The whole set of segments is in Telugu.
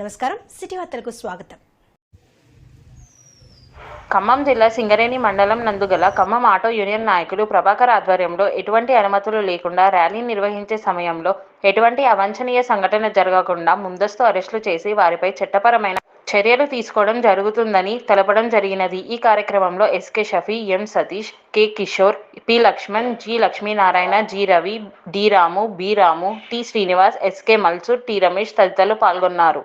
నమస్కారం. సిటీ వార్తలకు స్వాగతం. ఖమ్మం జిల్లా సింగరేణి మండలం నందుగల ఖమ్మం ఆటో యూనియన్ నాయకులు ప్రభాకర్ ఆధ్వర్యంలో ఎటువంటి అనుమతులు లేకుండా ర్యాలీ నిర్వహించే సమయంలో ఎటువంటి అవాంఛనీయ సంఘటన జరగకుండా ముందస్తు అరెస్టులు చేసి వారిపై చట్టపరమైన చర్యలు తీసుకోవడం జరుగుతుందని తెలపడం జరిగినది. ఈ కార్యక్రమంలో SK Shafi M Satish K Kishore P Laxman G Lakshminarayana G Ravi D Ramu B Ramu T Srinivas SK Malsur T Ramesh తదితరులు పాల్గొన్నారు.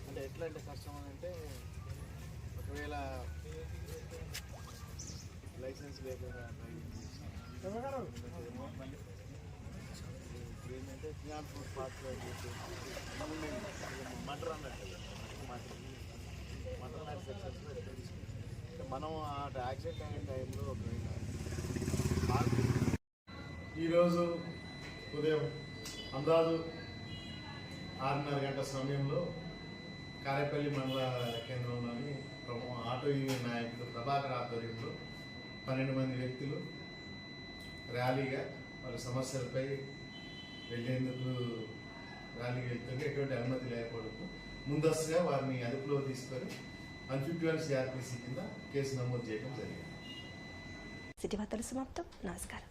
అంటే ఎట్లా అంటే కష్టం అని అంటే ఒకవేళ లైసెన్స్ లేకుండా ఏంటంటే జ్ఞాన్ ఫుడ్ మటర్ అన్నట్టు మటర్ నాకు సక్సెస్ఫుల్ మనం ఆ యాక్సిడెంట్ అయిన టైంలో ఒకవేళ ఈరోజు ఉదయం అందాజు ఆరున్నర గంటల సమయంలో కారేపల్లి మండల కేంద్రంలోని ప్రము ఆటో యూనియన్ నాయకుడు ప్రభాకర్ ఆధ్వర్యంలో పన్నెండు మంది వ్యక్తులు ర్యాలీగా వాళ్ళ సమస్యలపై వెళ్ళేందుకు ర్యాలీకి వెళ్తుంటే ఎటువంటి అనుమతి లేకపోవడంతో ముందస్తుగా వారిని అదుపులో తీసుకొని వన్ ఫిఫ్టీ వన్ సిఆర్పిసి కింద కేసు నమోదు చేయడం జరిగింది. సిటీ వార్తలు సమాప్తం. నమస్కారం.